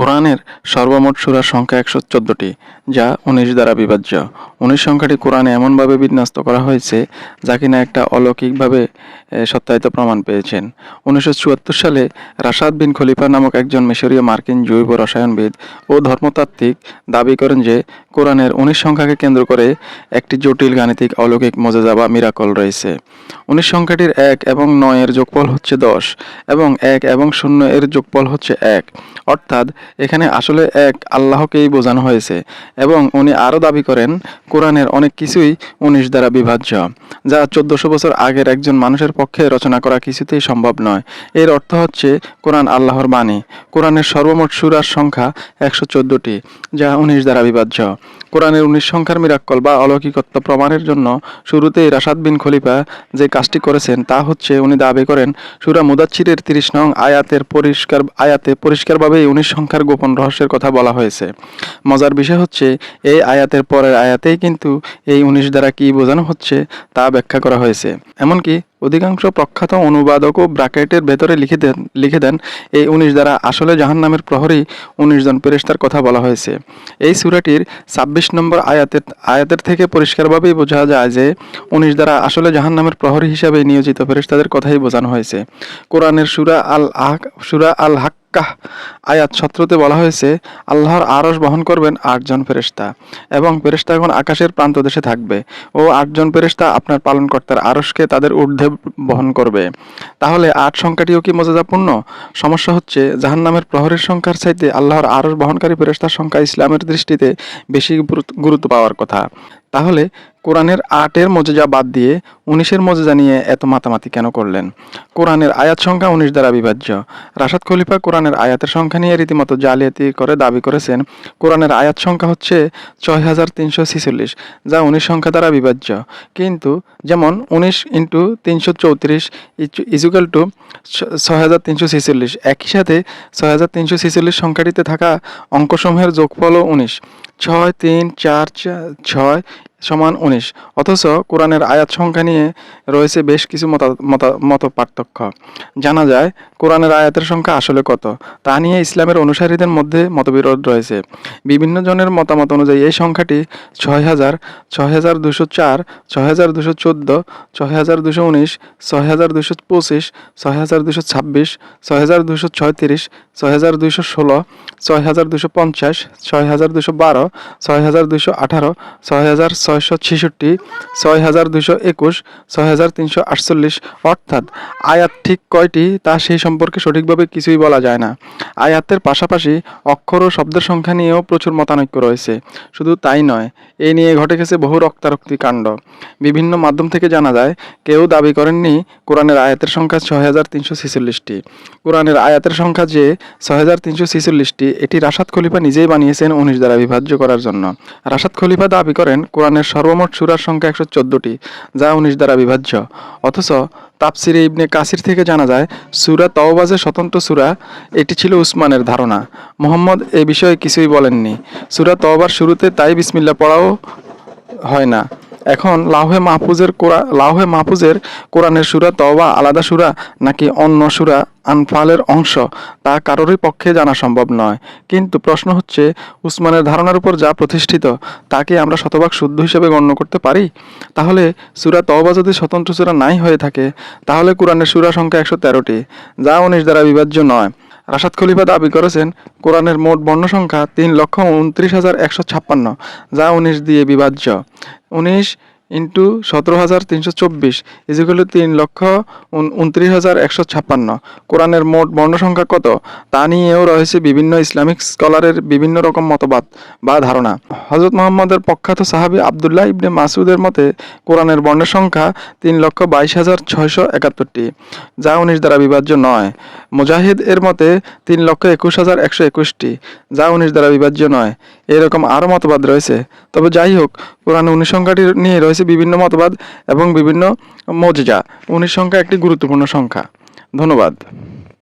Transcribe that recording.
কোরআনের সর্বমোট সুরার সংখ্যা একশো চোদ্দটি, যা উনিশ দ্বারা বিভাজ্য। উনিশ সংখ্যাটি কোরআনে এমনভাবে বিন্যস্ত করা হয়েছে, যা কিনা একটা অলৌকিকভাবে সত্যায়িত প্রমাণ পেয়েছেন। উনিশশো চুয়াত্তর সালে রাশাদ বিন খলিফা নামক একজন মিশরীয় মার্কিন জৈব রসায়নবিদ ও ধর্মতাত্ত্বিক দাবি করেন যে, কোরআনের উনিশ সংখ্যাকে কেন্দ্র করে একটি জটিল গাণিতিক অলৌকিক মজাজা বা মিরাকল রয়েছে। উনিশ সংখ্যাটির এক এবং নয়ের যোগফল হচ্ছে দশ এবং এক এবং শূন্য এর যোগফল হচ্ছে এক। অর্থাৎ, এখানে আসলে এক আল্লাহকেই বোঝানো হয়েছে এবং উনি আরও দাবি করেন, কোরআনের অনেক কিছুই উনিশ দ্বারা বিভাজ্য, যা চোদ্দশো বছর আগের একজন মানুষের পক্ষে রচনা করা কিছুতেই সম্ভব নয়। এর অর্থ হচ্ছে কোরআন আল্লাহর বাণী। কোরআনের সর্বমোট সুরার সংখ্যা একশো চোদ্দোটি, যা উনিশ দ্বারা বিভাজ্য। কোরআনের উনিশ সংখ্যার মিরাক্কল বা অলৌকিকত্ব প্রমাণের জন্য শুরুতেই রাশাদ বিন খলিফা যে কাজটি করেছেন তা হচ্ছে উনি দাবি করেন, সুরা মুদাচ্ছিরের তিরিশ নং আয়াতের পরিষ্কার, আয়াতে পরিষ্কারভাবেই উনিশ সংখ্যার গোপন রহস্যের কথা বলা হয়েছে। মজার বিষয় হচ্ছে, এই আয়াতের পরের আয়াতেই কিন্তু এই উনিশ দ্বারা কী বোঝানো হচ্ছে তা ব্যাখ্যা করা হয়েছে। এমনকি অধিকাংশ প্রখ্যাত অনুবাদকও ব্র্যাকেটের ভেতরে লিখে দেন লিখে দেন, এই উনিশ দ্বারা আসলে জাহান্নামের প্রহরী উনিশ জন ফেরেশতার কথা বলা হয়েছে। এই সুরাটির ছাব্বিশ নম্বর আয়াতের আয়াতের থেকে পরিষ্কারভাবেই বোঝা যায় যে উনিশ দ্বারা আসলে জাহান্নামের প্রহরী হিসাবে নিয়োজিত ফেরেশতাদের কথাই বোঝানো হয়েছে। কোরআনের সুরা আল আহ সুরা আল হাক্কাহ আয়াত সত্রতে বলা হয়েছে, আল্লাহর আরস বহন করবেন আটজন ফেরেশতা এবং ফেরেশতাগণ আকাশের প্রান্ত দেশে থাকবে ও আটজন ফেরেশতা আপনার পালনকর্তার আরশকে তাদের ঊর্ধ্বে বহন করবে। তাহলে আট সংখ্যাটিও কি মজাদাপূর্ণ সমস্যা হচ্ছে, জাহান্নামের প্রহরের সংখ্যার চাইতে আল্লাহর আরস বহনকারী ফেরেশতার সংখ্যা ইসলামের দৃষ্টিতে বেশি গুরুত্ব পাওয়ার কথা। তাহলে কোরআনের আটের মজেজা বাদ দিয়ে উনিশের মজেজা নিয়ে এত মাতামাতি কেন করলেন? কোরআনের আয়াত সংখ্যা উনিশ দ্বারা বিভাজ্য। রাশাদ খলিফা কোরআনের আয়াতের সংখ্যা নিয়ে রীতিমতো জালিয়াতি করে দাবি করেছেন। কোরআনের আয়াত সংখ্যা হচ্ছে ছয় হাজার তিনশো ছিচল্লিশ, যা উনিশ সংখ্যা দ্বারা বিভাজ্য। কিন্তু যেমন উনিশ ইন্টু তিনশো চৌত্রিশ ইজুকাল টু ছয় হাজার তিনশো ছিচল্লিশ, একই সাথে ছয় হাজার তিনশো ছিচল্লিশ সংখ্যাটিতে থাকা অঙ্কসমূহের যোগফলও উনিশ। ছয় তিন চার ছয় সমান উনিশ। অথচ কোরআনের আয়াত সংখ্যা নিয়ে রয়েছে বেশ কিছু মত পার্থক্য জানা যায়, কোরআনের আয়াতের সংখ্যা আসলে কত, তা নিয়ে ইসলামের অনুসারীদের মধ্যে মতবিরোধ রয়েছে। বিভিন্ন জনের মতামত অনুযায়ী এই সংখ্যাটি ছয় হাজার ছয় হাজার দুশো চার, ছয় হাজার দুশো চোদ্দ, ছয় হাজার দুশো উনিশ, ছয় হাজার দুশো পঁচিশ, ছয় হাজার দুশো ছাব্বিশ, ছয় হাজার দুশো ছয়ত্রিশ, ছয় হাজার দুশো ষোলো, ছয় হাজার দুশো পঞ্চাশ, ছয় হাজার দুশো বারো ছয় হাজার দুশো আঠারো ছয় হাজার ছয়শো ছেষট্টি ছয় হাজার দুশো একুশ ছয় হাজার তিনশো আটচল্লিশ। অর্থাৎ আয়াত ঠিক কয়টি তা সেই সম্পর্কে সঠিকভাবে কিছুই বলা যায় না। আয়াতের পাশাপাশি অক্ষর ও শব্দের সংখ্যা নিয়েও প্রচুর মতানৈক্য রয়েছে। শুধু তাই নয় এই নিয়ে ঘটে গেছে বহু রক্তারক্তি কাণ্ড। বিভিন্ন মাধ্যম থেকে জানা যায়, কেউ দাবি করেননি কোরআনের আয়াতের সংখ্যা ছয় হাজার তিনশো ছেচল্লিশটি। কোরআনের আয়াতের সংখ্যা যে ছয় হাজার তিনশো ছেচল্লিশটি, এটি রাশাদ খলিফা নিজেই বানিয়েছেন উনিশ দ্বারা বিভাজ্য করার জন্য। রাশাদ খলিফা দাবি করেন, কোরআনের সর্বমোট সুরার সংখ্যা একশো চোদ্দোটি, যা উনিশ দ্বারা বিভাজ্য। অথচ তাপসিরে ইবনে কাসির থেকে জানা যায়, সুরা তওবাজে স্বতন্ত্র সুরা, এটি ছিল উসমানের ধারণা। মোহাম্মদ এ বিষয়ে কিছুই বলেননি। সুরা তওবার শুরুতে তাই বিসমিল্লা পড়াও হয় না। এখন লাউহে মাহফুজের কোরআ লাউহে মাহফুজের কোরআনের সুরা তওবা আলাদা সুরা নাকি অন্য সুরা আনফালের অংশ তা কারোরই পক্ষে জানা সম্ভব নয়। কিন্তু প্রশ্ন হচ্ছে, উসমানের ধারণার উপর যা প্রতিষ্ঠিত তাকে আমরা শতভাগ শুদ্ধ হিসেবে গণ্য করতে পারি? তাহলে সুরা তওবা যদি স্বতন্ত্র সুরা নাই হয়ে থাকে, তাহলে কোরআনের সুরা সংখ্যা একশো তেরোটি, যা উনিশ দ্বারা বিভাজ্য নয়। রাশাদ খলিফা দাবি করেছেন, কোরআনের মোট বর্ণ সংখ্যা তিন লক্ষ উনত্রিশ হাজার একশো ছাপ্পান্ন, যা উনিশ দিয়ে বিভাজ্য। উনিশ ইন্টু সতেরো হাজার তিনশো চব্বিশ ইজিগুলো তিন লক্ষ উনত্রিশ হাজার একশো ছাপ্পান্ন। কোরআনের মোট বর্ণ সংখ্যা কত? তা নিয়েও রয়েছে বিভিন্ন ইসলামিক স্কলারের বিভিন্ন রকম মতবাদ বা ধারণা। হজরত মোহাম্মদের প্রখ্যাত সাহাবী আবদুল্লাহ ইবনে মাসুদের মতে, কোরআনের বর্ণের সংখ্যা তিন লক্ষ বাইশ হাজার ছয়শো একাত্তরটি, যা উনিশ দ্বারা বিভাজ্য নয়। মুজাহিদ এর মতে তিন লক্ষ একুশ হাজার একশো একুশটি, যা উনিশ দ্বারা বিভাজ্য নয়। এরকম আরও মতবাদ রয়েছে। তবে যাই হোক পুরানো উনিশ সংখ্যাটি নিয়ে রয়েছে বিভিন্ন মতবাদ এবং বিভিন্ন মজজা। উনিশ সংখ্যা একটি গুরুত্বপূর্ণ সংখ্যা। ধন্যবাদ।